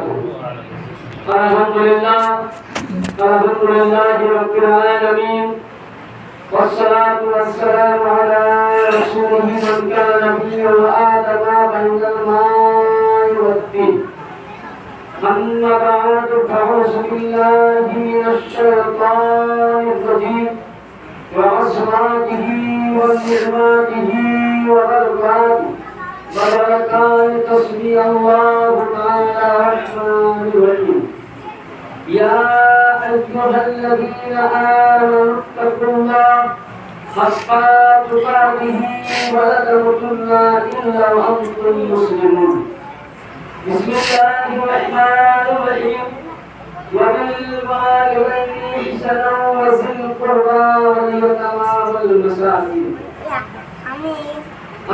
وبركاته الحمد لله الحمد لله رب العالمين والصلاة والسلام على رسوله من كان نبيا وآدم بين الماء والدين أما بعد فأعوذ بالله من الشيطان الرجيم وعصماته ونعماته وبركاته وبركات تصبي الله تعالى الرحمن الرحيم يا أيها الذين آمنوا اتقوا الله حق تقاته ولا تموتن إلا وأنتم مسلمون بسم الله الرحمن الرحيم وبالوالدين إحسانا وذي القربى واليتامى والمساكين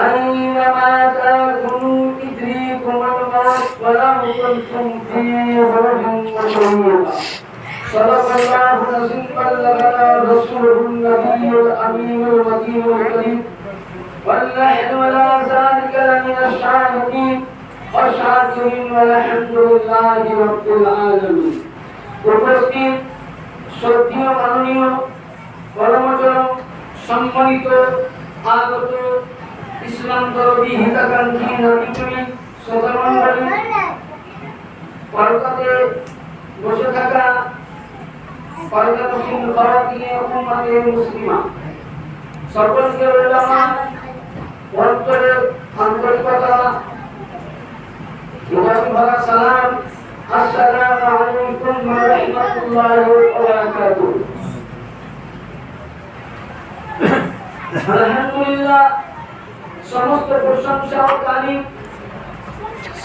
أينما صدق الله العظيم بلغنا رسوله النبي الأمين المكين الكريم والنحن ولا ذلك لمن الشاهدين والشاكرين والحمد لله رب العالمين উপস্থিত শ্রদ্ধীয় মাননীয় পরমচরম সম্মানিত আগত ইসলাম দরদি হিতাকাঙ্ক্ষী নাবিকমি সদরমণ্ডলী পরকাতে বসে থাকা পরকাতহীন ভারতীয় উম্মাতে মুসলিমা। সকলকে ওলামা অন্তরের আন্তরিকতা ইব্রাহিম ভাড়া সালাম, আসসালামু আলাইকুম ওয়া রাহমাতুল্লাহি ওয়া বারাকাতুহু। আলহামদুলিল্লাহ, সমস্ত প্রশংসা ও তালিম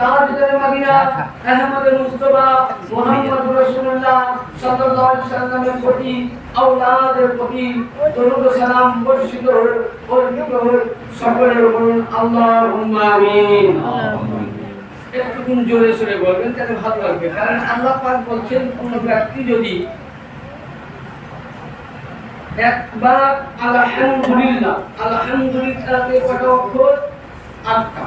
তাজুদের মদিনা আহমদ মুস্তাফা মুহাম্মদ রাসূলুল্লাহ সাল্লাল্লাহু আলাইহি সাল্লামের প্রতি আওলাদের প্রতি দরুদ সালাম বর্ষিত হোক অর্পিত হোক। সকলের বলুন আল্লাহুম্মা আমিন। একটু জোরে সরে বলবেন তাহলে ভালো লাগবে। কারণ আল্লাহ পাক বলছেন কোন ব্যক্তি যদি একবার আলহামদুলিল্লাহ আলহামদুলিল্লাহতে কত অক্ষর আটটা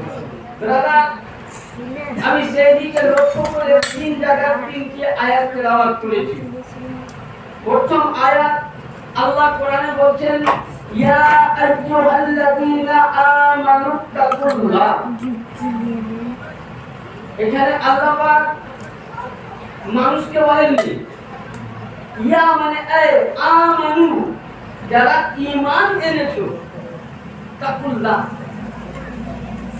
আমি সেই দিকে লক্ষ্য করে তিন জায়গার তিনটি আয়াত তেলাওয়াত করেছি। প্রথম আয়াত আল্লাহ কোরআনে বলছেন, ইয়া আইয়ুহাল্লাযীনা আমানু তাকুল্লাহ। এখানে আল্লাহ পাক মানুষকে বলেননি, ইয়া মানে এ আমানু, যারা ঈমান এনেছো, তাকুল্লাহ।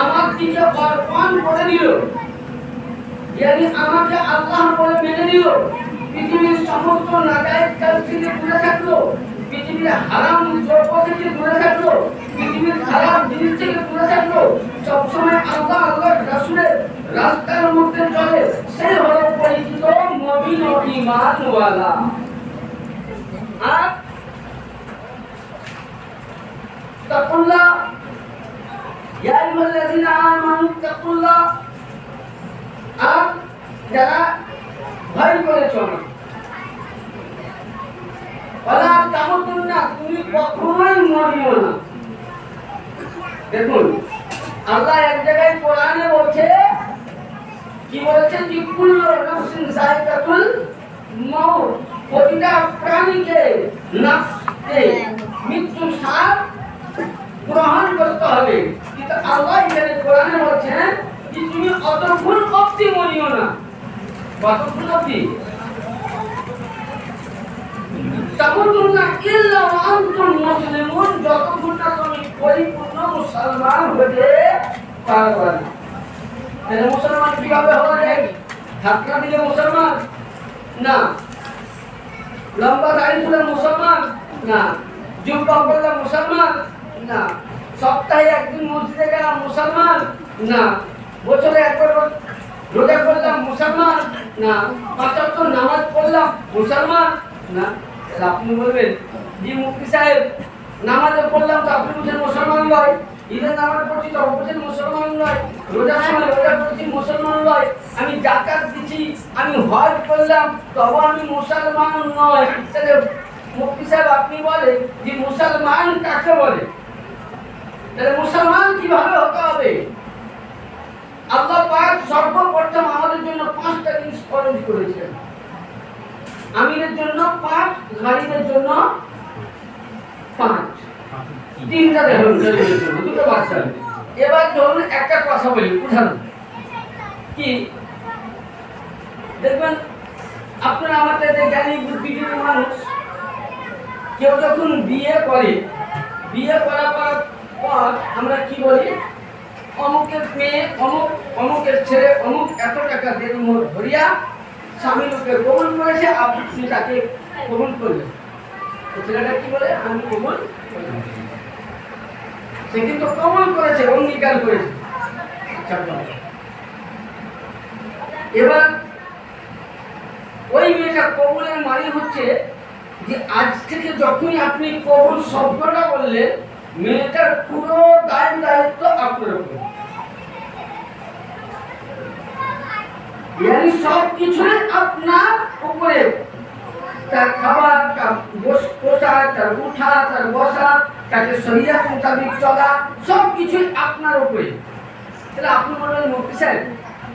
আমার দিকে অর্পণ করে দিল। yani আমাকে আল্লাহ বলে মেনে নিল। পৃথিবীর সমস্ত নাজায়েজ কাজ থেকে দূরে থাকল। পৃথিবীর হারাম দ্রব্য থেকে দূরে থাকল। পৃথিবীর খারাপ জিনিস থেকে দূরে থাকল। সবসময় আল্লাহ আল্লাহ রাসূলের রাস্তার মধ্যে চলে। সে হলো পরিচিত মুমিন ও ঈমানওয়ালা। আর তাকুল্লাহ ইয়া না দেখুন, আল্লাহ এক জায়গায় কোরআনে বলছে, কি বলছে? যে কুল্লু নাফসিন প্রতিটা প্রাণীকে নাফসকে মৃত্যু স্বাদ গ্রহণ করতে হবে। আল্লাহ এখানে কোরআনে বলছেন যে তুমি অতক্ষণ অব্দি মরিও না। কতক্ষণ অব্দি। তামুতুন্না ইল্লা ওয়া আনতুম মুসলিমুন যতক্ষণ না তুমি পরিপূর্ণ মুসলমান হতে পারবে না। তাহলে মুসলমান কীভাবে হওয়া যায় ধাক্কা দিলে মুসলমান? না। লম্বা দাড়ি তুলে মুসলমান? না। জুব্বা করলে মুসলমান? না। সপ্তাহে একদিন মসজিদে গেলাম মুসলমান? না। বছরে একবার রোজা করলাম মুসলমান? না। পাঁচাত্তর নামাজ পড়লাম মুসলমান? না। তাহলে আপনি বলবেন, জি মুক্তি সাহেব নামাজে পড়লাম তো আপনি বুঝেন মুসলমান নয়। ঈদের নামাজ পড়ছি তো বুঝেন মুসলমান নয়। রোজার সময় রোজা করছি মুসলমান নয়। আমি জাকাত দিচ্ছি আমি হজ করলাম, তবু আমি মুসলমান নয়। তাহলে মুক্তি সাহেব, আপনি বলেন যে মুসলমান কাকে বলে? তাহলে মুসলমান কীভাবে হতে হবে? আল্লাহ পাক সর্বপ্রথম আমাদের জন্য পাঁচটা জিনিস খরচ করেছেন। আমিরের জন্য পাঁচ গাড়িদের জন্য পাঁচ। তিনটা দেখুন, দুটো বাচ্চা এবার ধরুন একটা কথা বলি, উদাহরণ। কি? দেখবেন, আপনারা আমাদের যে জ্ঞানী বুদ্ধিজীবী মানুষ, কেউ যখন বিয়ে করে, বিয়ে করার পর পর আমরা কি বলি? অমুকের মেয়ে অমুক অমুকের ছেলে অমুক এত টাকা মোট ধরিয়া স্বামী লোকে কবুল করেছে আপনি তাকে কবুল করলেন ছেলেটা কি বলে? আমি সে কিন্তু কবুল করেছে অঙ্গীকার করেছে। আচ্ছা, এবার ওই মেয়েটা কবুলের মানে হচ্ছে যে আজ থেকে যখনই আপনি কবুল শব্দটা বললেন মেয়েটার পুরো দায় দায়িত্ব আপনার উপর। সব আপনার উপরে। তার খাবার, তার পোশাক, তার উঠা, তার বসা, তাকে মোতাবিক চলা, সব আপনার উপরে। তাহলে আপনি বলবেন, মুফতি সাহেব,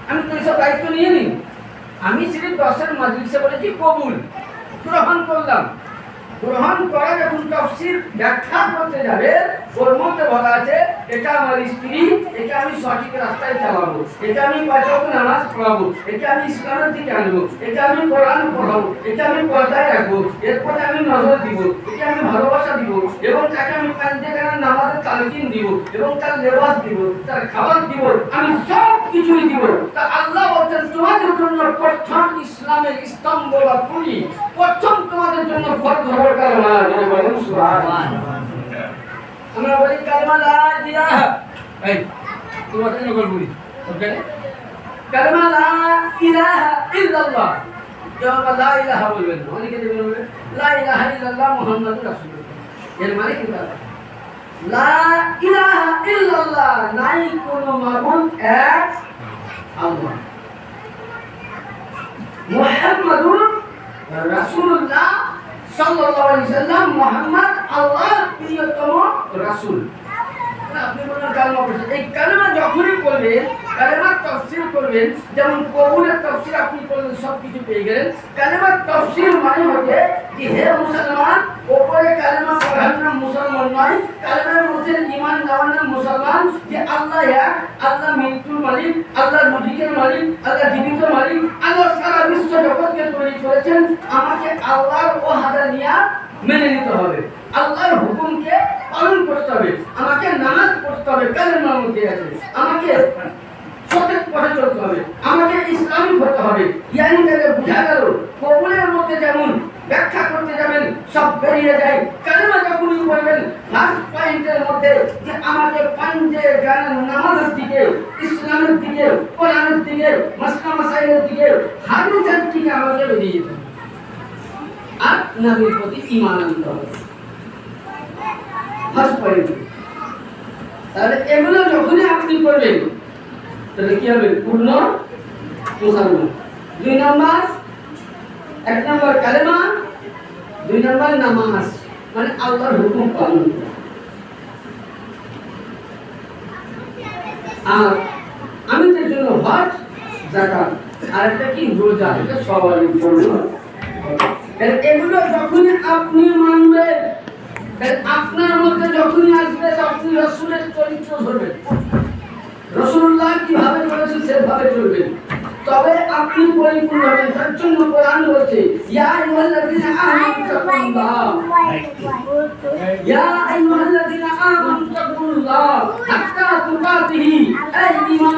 আমি তো এইসব দায়িত্ব নিয়ে নিই। আমি শ্রী দশের মাজলিসে বলেছি কবুল। গ্রহণ করলাম। গ্রহণ করা যখন তফসির ব্যাখ্যা করতে যাবে, ওর মধ্যে বলা আছে, এটা আমার স্ত্রী, এটা আমি সঠিক রাস্তায় চালাবো, এটা আমি পাঁচক নামাজ পড়াবো, এটা আমি ইসলামের দিকে আনব, এটা আমি কোরআন পড়াবো, এটা আমি পর্দায় রাখব, এরপরে আমি নজর দিব এটা আমি ভালোবাসা দিব এবং তাকে আমি পাঞ্জেখানে নামাজের তালকিন দিব এবং তার লেবাস দিব, তার খাবার দিব, আমি সব কিছুই দিব। তা আল্লাহ বলছেন, তোমাদের জন্য প্রথম ইসলামের স্তম্ভ বা পুলি প্রথম তোমাদের জন্য ফর্দ হওয়ার কারণ বলেন সুবহানাল্লাহ আমরা বলি কালমা লা ইলাহা এই তোমার কেন বলবি ওকে কালমা লা ইলাহা ইল্লাল্লাহ কেউ আবার লা ইলাহা বলবেন না। অনেকে দেখবেন বলবে, লা ইলাহা ইল্লাল্লাহ মুহাম্মাদুর রাসূলুল্লাহ এর মানে কি তাহলে লা ইলাহা ইল্লাল্লাহ নাই কোনো মাবুদ এক আল্লাহ মুহাম্মাদুর রাসূলুল্লাহ সাল্লাল্লাহু আলাইহি সাল্লাম মুহাম্মদ আল্লাহর প্রিয়তম রাসূল। আপনি বলেন কালমা পড়ছেন এই কালমা যখনই পড়বেন, কালেমার তফসির করবেন যেমন কবুলের তফসির আপনি কিছু পেয়ে গেলেন। কালেমার তফসির মানে হচ্ছে যে হে মুসলমান, ওপরে কালেমা পড়ার মুসলমান নয়, কালেমার মধ্যে ইমান দেওয়ার নাম মুসলমান, যে আল্লাহ এক, আল্লাহ মৃত্যুর মালিক, আল্লাহ রুজিকের মালিক, আল্লাহ জীবিত মালিক, আল্লাহ সারা বিশ্ব জগৎকে তৈরি করেছেন, আমাকে আল্লাহর ও হাদা নিয়া মেনে নিতে হবে। আল্লাহর হুকুমকে পালন করতে হবে। আমাকে নামাজ পড়তে হবে, কালেমার মধ্যে আছে। আমাকে সঠিক পথে চলতে হবে। আমাকে ইসলামিক হতে হবে। ইয়ানি তাহলে বোঝা গেল, কবুলের মধ্যে যেমন ব্যাখ্যা করতে যাবেন, সব বেরিয়ে যায়। কালেমা যখনই বলবেন ফার্স্ট পয়েন্টের মধ্যে যে আমাকে পাঞ্জে গানের নামাজের দিকে, ইসলামের দিকে, কোরআনের দিকে, মাসলা মাসাইলের দিকে, হাদিসের দিকে আমাকে বেরিয়ে যেতে আর নবীর প্রতি ঈমান আনতে হবে। ফার্স্ট পয়েন্ট তাহলে এগুলো যখনই আপনি করবেন তাহলে কি হবে? পূর্ণ মুসলমান দুই নম্বর, এক নম্বর কালেমা, দুই নম্বর নামাজ মানে আল্লাহর হুকুম পালন। আর আমাদের জন্য হজ জাকাত আর একটা কি? রোজা, এটা সবারই জন্য এগুলো যখনই আপনি মানবেন আপনার মধ্যে যখনই আসবে আপনি রসুলের চরিত্র ধরবেন রসুল্লাহ কীভাবে করেছে সেভাবে চলবেন তবে আপনি পরিপূর্ণ হবেন তার জন্য কোরআন বলছে, ইয়া আইয়ুহাল্লাযীনা আমানু তাকুল্লাহ। ইয়া আইয়ুহাল্লাযীনা আমানু তাকুল্লাহ। হাক্কা তুকাতিহি। আই ঈমান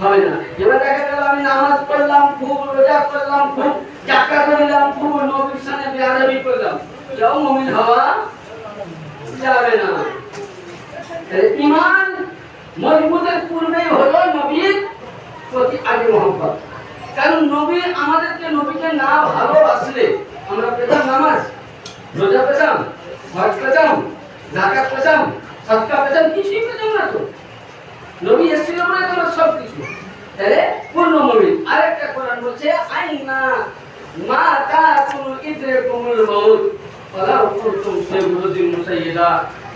হয় না। এবার দেখা গেল আমি নামাজ পড়লাম, খুব রোজা করলাম, খুব জাকাত দিলাম খুব নবীর সামনে বেয়াদবি করলাম। এটাও মুমিন হওয়া যাবে না। ঈমান মজবুতের পূর্বেই হলো নবীর প্রতি আগে মহব্বত। কারণ নবী আমাদেরকে নবীকে না ভালোবাসলে আমরা পেতাম নামাজ, রোজা পেতাম, হজ পেতাম জাকাত পেতাম সৎকা পেতাম, কিছুই পেতাম না তো। নবী এসেছিল মানে তোমার সব কিছু তাহলে পূর্ণ মুমিন আরেকটা কোরআন বলছে, আইনা মা তা কোন ইদরে কুমুল মাউত ওয়ালা কুনতুম সাইয়্যিদিন মুসাইয়্যিদা।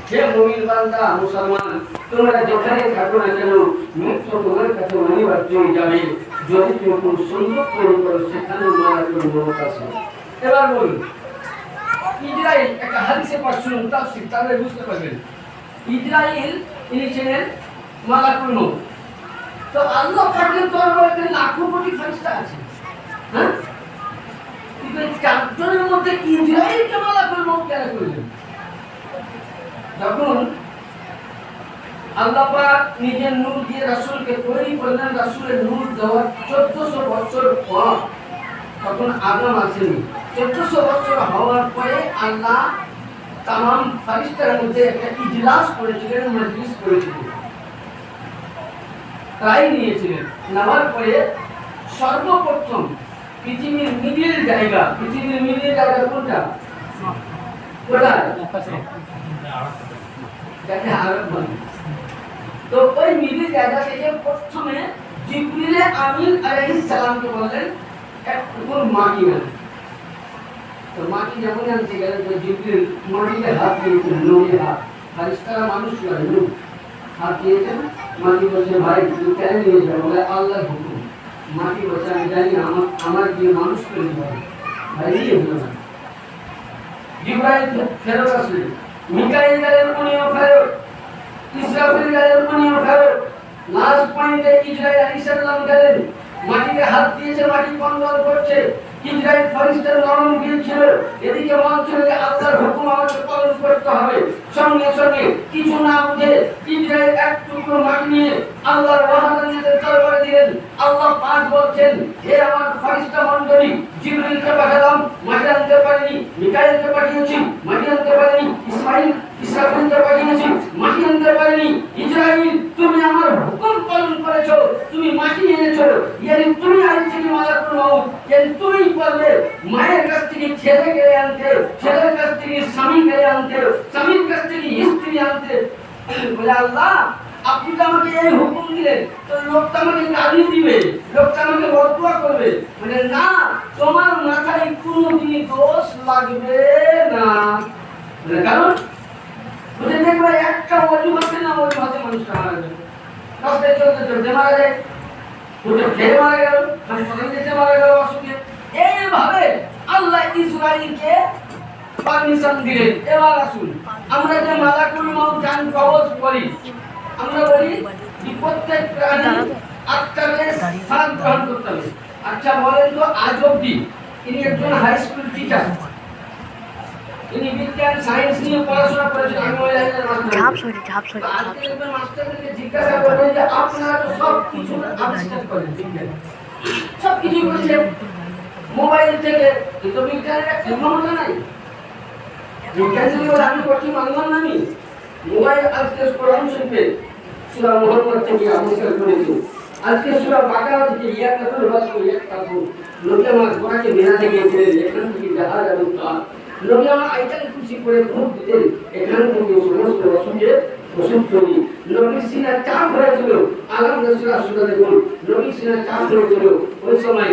হে মুমিন বান্দা, মুসলমান, তোমরা যেখানে থাকো না কেন মৃত্যু তোমার কাছে অনিবার্য হয়ে যাবে। যদি তুমি কোন সুন্দর করে করো সেখানে মারা কোনো মত আছে। এবার বলুন ইসরায়েল একটা হাদিসে পাঠ শুনুন তাহলে বুঝতে পারবেন। ইসরায়েল ইনি ছিলেন মালাকুল তো আল্লাহ পাকের দরবারে লাখো কোটি ফেরেশতা আছে। হ্যাঁ? চারজনের মধ্যে ইসরায়েলকে মালাকুল মউত কেন করলেন? যখন আল্লাহ নিজের নূর দিয়ে রাসূলকে তৈরি করলেন, রাসূলের নূর দেওয়ার চোদ্দশো বছর পর তখন আদম আসেনি। চোদ্দশো বছর হওয়ার পরে আল্লাহ তাম ফারিস্তার মধ্যে একটা ইজলাস করেছিলেন, মজলিস করেছিলেন। রায় নিয়েছিলেন। নেওয়ার পরে সর্বপ্রথম পৃথিবীর মিডিল জায়গা, পৃথিবীর মিডিল জায়গা কোনটা? তো ওই মিডিল জায়গা থেকে প্রথমে আমিন আলাইহিস সালামকে বললেন, এক কোন মাটি তো মাটি যখন আনতে গেলেন, তো জিবরিল মাটিতে হাত দিয়েছেন হাত। মানুষ হাত দিয়েছেন। মাটি বলছে, ভাই, তুমি কেন নিয়ে আল্লাহর হুকুম। মাটি বলছে, আমি জানি আমার আমার দিয়ে মানুষ করে হবে। ভাই নিয়ে হলো না। জিব্রাইল ফেরত মিকাইল গেলেন ফেরত। ইসরাফিল গেলেন ফেরত। লাস্ট পয়েন্টে ইসরাইল গেলেন। মাটিতে হাত দিয়েছে, মাটি কন্দল করছে। ইসরাইল ফরিস্তার নরম দিল ছিল, এদিকে মন ছিল আল্লাহর হুকুম আমাকে পালন করতে হবে। সঙ্গে সঙ্গে কিছু না বুঝে ইসরাইল এক টুকরো মাটি নিয়ে আল্লাহর ওয়াহাদানিয়তের দরবারে দিলেন। আল্লাহ পাক বলছেন, হে আমার ফরিস্তা মণ্ডলী জিবরিলকে পাঠালাম মাটি আনতে পারিনি মিকাইলকে পাঠিয়েছি মাটি আনতে পারিনি ইসমাইল, ইসরাফিলকে পাঠিয়েছি মাটি আনতে পারিনি ইসরাইল, তুমি আমার হুকুম পালন করেছ, তুমি মাটি এনেছো ইয়ানি তুমি আইন থেকে মালাকুল মাউত ইয়ানি তুমি পারলে মায়ের কাছ থেকে ছেলে কেড়ে আনতে ছেলের কাছ থেকে স্বামী কেড়ে আনতে স্বামীর কাছ থেকে স্ত্রী আনতে বলে আল্লাহ আপনি তো আমাকে এই হুকুম দিলেন তো লোকটা আমাকে গালি দিবে লোকটা আমাকে বদুয়া করবে মানে না তোমার মাথায় কোনোদিনই দোষ লাগবে না মানে কারণ বুঝে দেখবে একটা অজুহাতে না অজুহাতে মানুষটা মারা যাবে রাস্তায় চলতে চলতে মারা যায় এইভাবে আল্লাহ ইসরাইলকে পারমিশন দিলেন। এবার আসুন, আমরা যে মালাকুল মাউত জান কবজ করি, আমরা বলি প্রত্যেক প্রাণী আত্মাকে স্থান গ্রহণ করতে হবে। আচ্ছা বলেন তো, আজ অব্দি ইনি একজন হাই স্কুল টিচার ইনি বিজ্ঞান সায়েন্স নিয়ে পড়াশোনা করেছেন আমি ওই লাইনের মাস্টার। ঝাপ সরি ঝাপ সরি তো ঝাপ সরি। একবার জিজ্ঞাসা করবেন যে আপনারা তো সব কিছু আবিষ্কার করেন বিজ্ঞান। সব কিছু করেছেন। মোবাইল থেকে কিন্তু বিজ্ঞানের একটা ক্ষমতা নাই। বিজ্ঞান যদি বলে আমি করছি মানলাম না আমি। মোবাইল আজকে কোরআন শুনবে সুরা মোহাম্মদ থেকে আবিষ্কার করেছি। আজকে সুরা বাকারা থেকে কথা বাস করে এক কাপড় নবী বেড়া থেকে এখান থেকে জাহাজ এবং নবী আমার আইটাল খুশি করে ভোট দিতেন এখান থেকে সমস্ত অসুখের ওষুধ তৈরি নবী সিনা চাপ হয়েছিল আগাম রসুলা সুরা দেখুন। নবী সিনা চাপ হয়েছিল ওই সময়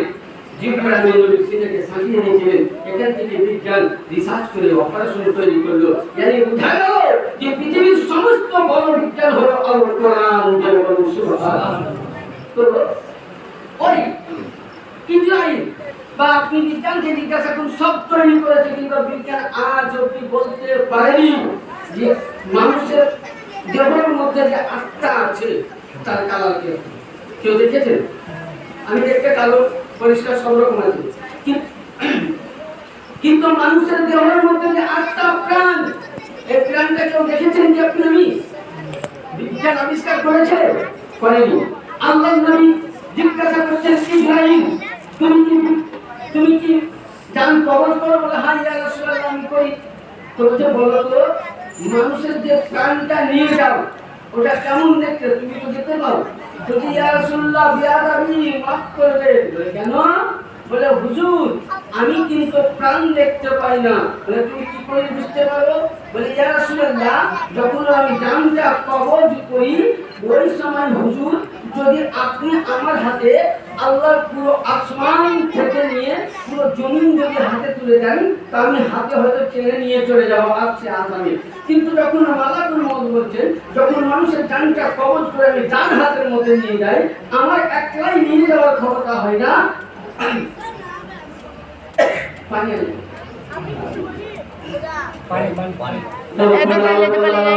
জিব্রাইল আমিন নবী সিনাকে সাজিয়ে নিয়েছিলেন। এখান থেকে বিজ্ঞান রিসার্চ করে অপারেশন তৈরি করল। yani বুঝা গেল যে পৃথিবীর সমস্ত বড় বিজ্ঞান হলো আল তো, ওই ইসরায়েল বা আপনি বিজ্ঞানকে জিজ্ঞাসা করুন, সব তৈরি করেছে কিন্তু বিজ্ঞান আজ অব্দি বলতে পারেনি যে মানুষের দেহের মধ্যে যে আত্মা আছে, তার কালার কি কেউ দেখেছেন? আমি দেখতে কালো পরিষ্কার সব রকম আছে কিন্তু- মানুষের দেহের মধ্যে যে আত্মা প্রাণ, এই প্রাণটা কেউ দেখেছেন কি আপনি আমি? বিজ্ঞান আবিষ্কার করেছে? করেনি। আল্লাহ নবী জিজ্ঞাসা করছেন, ইব্রাহিম, তুমি কি তুমি কি জান কবজ করো বলে হ্যাঁ ইয়া আমি করি। তো বলছে, বলো তো, মানুষের যে প্রাণটা নিয়ে যাও, ওটা কেমন দেখতে? তুমি তো যেতে পারো যদি ইয়া রাসূলুল্লাহ বিয়াদাবি মাফ করবে কেন? বলে, হুজুর, আমি কিন্তু প্রাণ দেখতে পাই না। বলে, তুমি কি করে বুঝতে পারো? বলে, ইয়া রাসূলুল্লাহ, যখন আমি জানটা কবজ করি, ওই সময় হুজুর, যদি আপনি আমার হাতে আল্লাহর পুরো আসমান থেকে নিয়ে পুরো জমিন যদি হাতে তুলে দেন তা আমি হাতে হয়তো টেনে নিয়ে চলে যাব আসছে আসামে। কিন্তু যখন মালাকুল মত বলছেন যখন মানুষের ডানটা কবজ করে আমি ডান হাতের মধ্যে নিয়ে যাই আমার একলাই নিয়ে যাওয়ার ক্ষমতা হয় না। পানি আনব। এত পারলে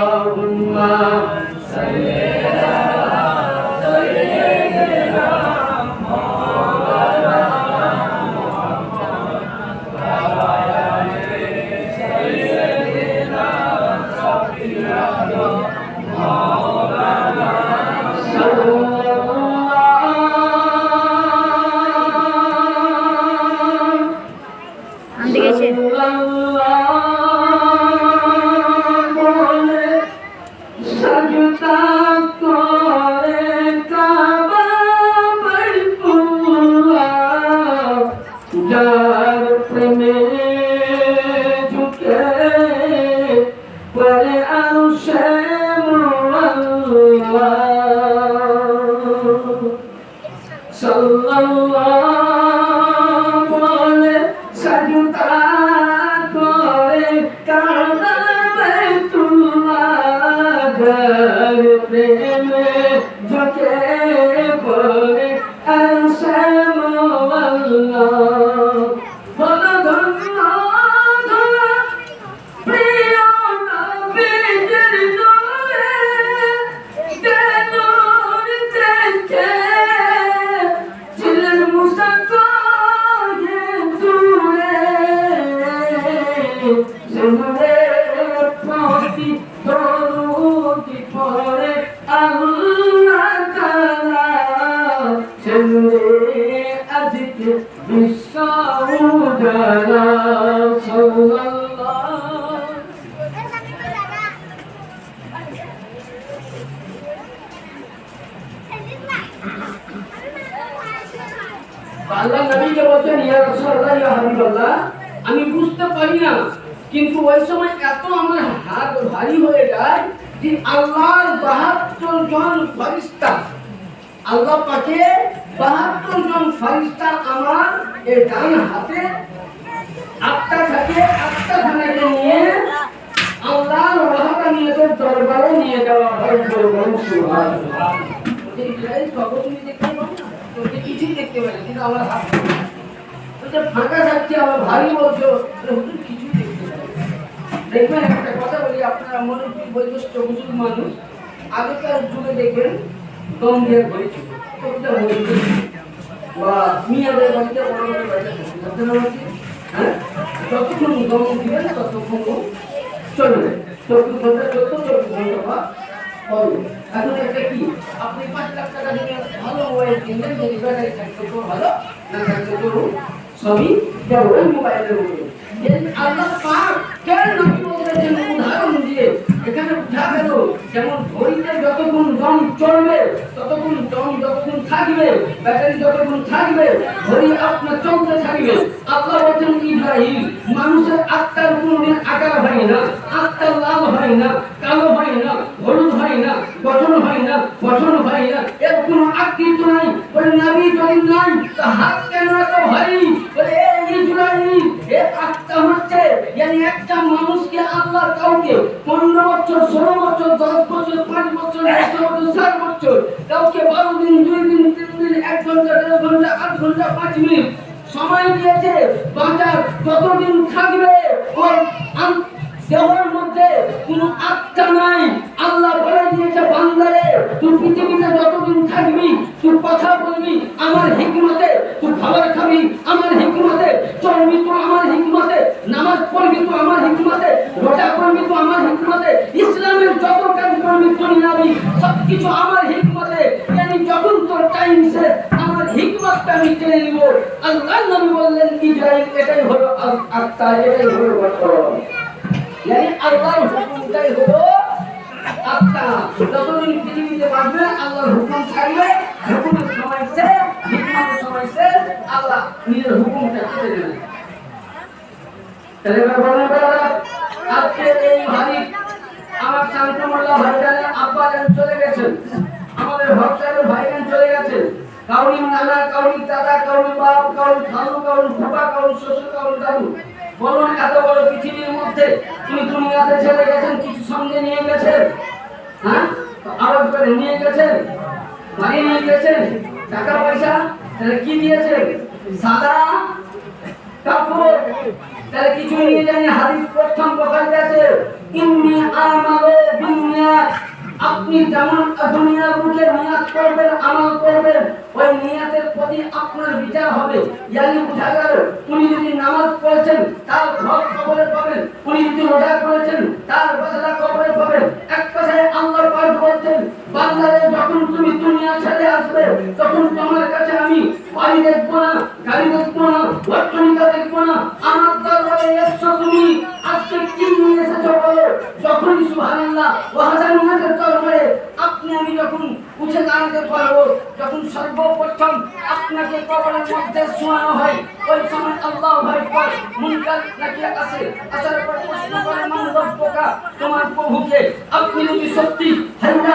আল্লাহ নবীকে বলছেন, ইয়া রাসূলুল্লাহ, ইয়া হাবিবাল্লাহ। আমি বুঝতে পারি না, কিন্তু ওই সময় এত আমার হাত ভারী হয়ে যায় যে আল্লাহর বাহাত্তর জন ফরিস্তা আল্লাহ পাকে বাহাত্তর জন ফরিস্তা আমার এই ডান হাতে, আটটা থাকে, আটটা খানাকে নিয়ে আল্লাহর ওয়াহাদানিয়তের দরবারে নিয়ে যাওয়া হয় বলুন সুবহানাল্লাহ যে খবর তুমি দেখতে পাও না তোকে কিছুই দেখতে কিন্তু আমার ফাঁকা থাকছে, আমার ভারী বলছো হুজুর, কিছুই দেখতে দেখবেন, একটা কথা বলি, আপনারা মনে করি বৈশিষ্ট হুজুর মানুষ, আগেকার যুগে দেখবেন, দম দিয়ে ঘড়ি ছিল। বা মিয়াদের বাড়িতে বড় বড় বাড়িতে? হ্যাঁ? যতক্ষণ দম দিবেন ততক্ষণ চলবে। চব্বিশ ঘণ্টা চলতো চব্বিশ ঘণ্টা বা এখন ভালো মোবাইল কিনলেন যদি ব্যাটারি থাকতো ভালো মোবাইলের এই আল্লাহ পাক কেন নবী বলেছেন উদাহরণ দিয়ে এখানে উঠা গেল? যেমন ঘড়িতে যতক্ষণ দম চলবে, ততক্ষণ দম যতক্ষণ থাকবে, ব্যাটারি যতক্ষণ থাকবে ঘড়ি আপনার চলতে থাকবে। আল্লাহ বলছেন, ইব্রাহিম, মানুষের আত্মার কোনোদিন আকার হয় না, আত্মার লাল হয় না, কালো হয় না, হলুদ হয় না গঠন হয় না গঠন হয় না। এর কোনো আকৃতি নাই। বলে, নাবি যদি নাই, তা হাত কেন বলে আত্মা হচ্ছে yani একটা মানুষকে আল্লাহ কাউকে পনেরো বছর, ষোলো বছর, দশ বছর, পাঁচ বছর, এক বছর সাত বছর, কাউকে বারো দিন, দুই দিন, তিন দিন, এক ঘণ্টা, দেড় ঘণ্টা, আট ঘণ্টা, পাঁচ মিনিট সময় দিয়েছে, বাঁচার যতদিন থাকবে ওর দেহের মধ্যে কোনো আত্মা নাই। আল্লাহ বলে দিয়েছে, বান্দারে তুই পৃথিবীতে যতদিন থাকবি তুই কথা বলবি, আমার হিকমতে তুই খাবার খাবি, আমার হিকমতে চলবি তো আমার হিকমতে, নামাজ পড়বি তো আমার হিকমতে, রোজা করবি তো আমার হিকমতে, ইসলামের যত কাজ করবি দুনিয়াবি সব কিছু আমার হিকমতে। yani যখন তোর টাইম শেষ, আমার হিকমতটা আমি টেনে নিব। আল্লাহ নবী বললেন ইসরাইল এটাই হলো আত্মা এটাই হলো বর্তমান। Yani আল্লাহর হুকুমটাই হলো আত্মা যতদিন পৃথিবীতে বাঁচবে আল্লাহর হুকুম থাকবে হুকুমের সময় সময় শেষ আল্লাহ নিজের হুকুমটা কেটে বাবা, আজকে এই ভারী আমার শান্তমুল্লাহ ভাইজান আব্বা যান চলে গেছেন আমাদের ভক্তারের ভাইজান চলে গেছেন। কাউরি নানা কাউরি দাদা কাউরি বাপ কাউরি খালু কাউরি ফুপা কাউরি শ্বশুর কাউরি দাদু। বলুন এত বড় পৃথিবীর মধ্যে তুমি দুনিয়াতে ছেড়ে গেছেন, কিছু সঙ্গে নিয়ে গেছেন? হ্যাঁ? আওয়াজ করে নিয়ে গেছেন? বাড়ি নিয়ে গেছেন? টাকা পয়সা? তাহলে কি দিয়েছেন? সাদা কাপড়? তাহলে কিছু নিয়ে জানি হাদিস প্রথম বিনিয়াত আপনি যেমন দুনিয়ার বুকে নিয়াত করবেন আমল করবেন, ওই নিয়াতের প্রতি আপনার বিচার হবে। ইয়ালি উঠা গেল, উনি যদি নামাজ পড়েছেন, তার ঘর কবরে পাবেন। উনি যদি রোজা করেছেন, তার বদলা কবরে পাবেন। এক কথায় আল্লাহ পাক বলছেন বান্দারে যখন তুমি দুনিয়া ছেড়ে আসবে, তখন তোমার কাছে আমি বাড়ি দেখব না, গাড়ি দেখব না অট্টনিকা দেখব না। আমার দরবারে এসছো তুমি। আজকে কি নিয়ে এসেছ বলো? যখন সুবহানাল্লাহ ওয়াহাদানিয়াতের দরবারে আপনি আমি যখন উঠে দাঁড়াতে পারব, যখন সর্বপ্রথম আপনাকে কবরের মধ্যে শোয়ানো হয়, ওই সময় আল্লাহ ভাই পর মুনকার নাকি আসে আসার পর প্রশ্ন করে মান রব্বকা তোমার প্রভুকে, আপনি যদি সত্যি হাইয়া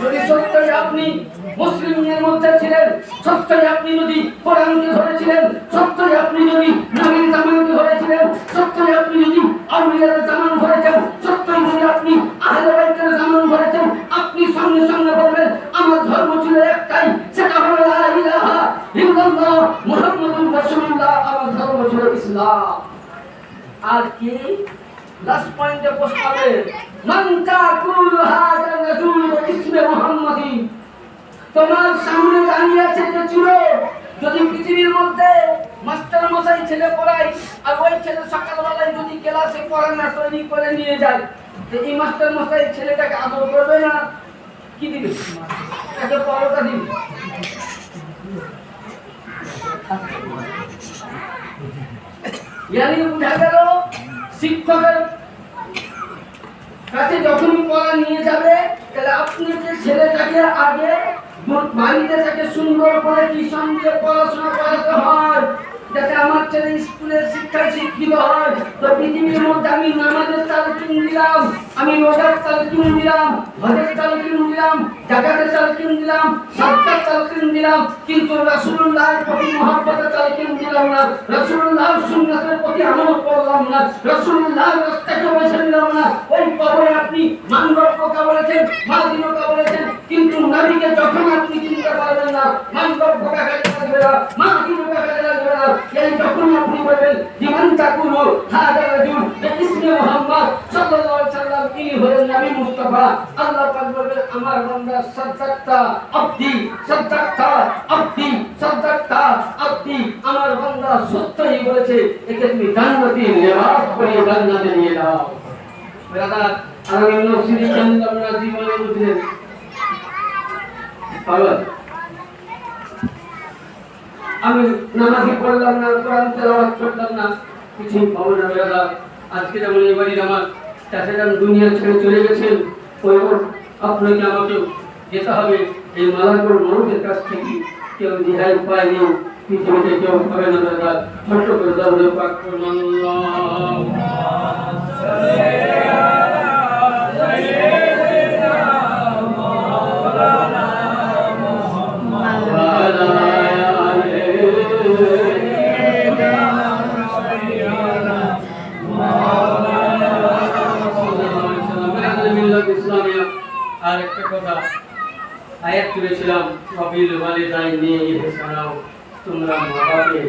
যদি সত্যই আপনি মুসলিমের মধ্যে ছিলেন, সত্যই আপনি যদি কোরআনকে ধরেছিলেন, সত্যই আপনি যদি নবীর জামানকে ধরেছিলেন, সত্যই আপনি যদি আউলিয়ার জামান ধরেছেন, সত্যই যদি আপনি আহলে বাইতের জামান ধরেছেন, আপনি সঙ্গে সঙ্গে বলবেন, আমার ধর্ম ছিল একটাই, সেটা হলো লা ইলাহা ইল্লাল্লাহ মুহাম্মাদুর রাসূলুল্লাহ, আমার ধর্ম ছিল ইসলাম। আর কি? লাস্ট পয়েন্টে প্রস্তাবে মান তাকুল রাসূল ইসমে মুহাম্মাদি? তোমার সামনে দাঁড়িয়ে আছে যে ছিল যদি পৃথিবীর মধ্যে মাস্টার মশাই ছেলে পড়াই আর ওই ছেলে সকালবেলায় যদি ক্লাসে পড়ানা তৈরি করে নিয়ে যায়, তো এই মাস্টার মশাই ছেলেটাকে আদর করবে না? কি দিবে? তাকে পরোটা দিবে। ইয়ানি বুঝা গেল? শিক্ষকের কাছে যখন পড়া নিয়ে যাবে, তাহলে আপনি যে ছেলেটাকে আগে বাড়িতে তাকে সুন্দর করে টিউশন দিয়ে পড়াশোনা করাতে হয়। যাতে আমার ছেলে স্কুলের শিক্ষায় শিক্ষিত হয়। তো পৃথিবীর মধ্যে আমি নামাজের তালকিন দিলাম, আমি রোজার তালকিন দিলাম, হজের তালকিন দিলাম, জাকাতের তালকিন দিলাম, সাদকার তালকিন দিলাম, কিন্তু রাসূলুল্লাহর প্রতি মহব্বতের তালকিন দিলাম না। রাসূলুল্লাহর সুন্নাতের প্রতি আমল করলাম না। রাসূলুল্লাহর রাস্তাকে বেছে নিলাম না। ওই কবরে আপনি মানব পোকা বলেছেন মাদিন পোকা বলেছেন, কিন্তু নবীকে যখন আপনি চিনতে পারবেন না মানব পোকা কাজে লাগবে না মাদিন পোকা কাজে লাগবে না। এই যখন আপনি বলবেন, জীবন তাকুলু হাদা রাজুল ইসমে মুহাম্মদ সাল্লাল্লাহু আলাইহি সাল্লাম হলেন নবী মুস্তাফা। আল্লাহ পাক বলবেন, আমার বান্দা সাদ্দাক্তা আব্দি সাদ্দাক্তা আব্দি সাদ্দাক্তা আব্দি আমার বান্দা সত্যই বলেছে, একে তুমি জান্নাতি লিবাস পরিয়ে জান্নাতে নিয়ে যাও। বেরাদার আর আমি নফসিদি কেন্দ্র আমরা জীবনে বুঝলেন পাগল? আমি নামাজি পড়লাম না, কোরআন তেলাওয়াত করলাম না, কিছুই পাবো না বেলা আজকে যেমন এই বাড়ির আমার চাষা দুনিয়া ছেড়ে চলে গেছেন, ওই আপনাকে আমাকে যেতে হবে। এই মালাকুর মানুষের কাছ থেকে কেউ রেহাই উপায় নেই, পৃথিবীতে কেউ পাবে না দাদা ছোট্ট করে দাদা পাক। করুন আয়াত কপিল কবিল দায় নিয়ে সারাও তোমরা মা বাবাকে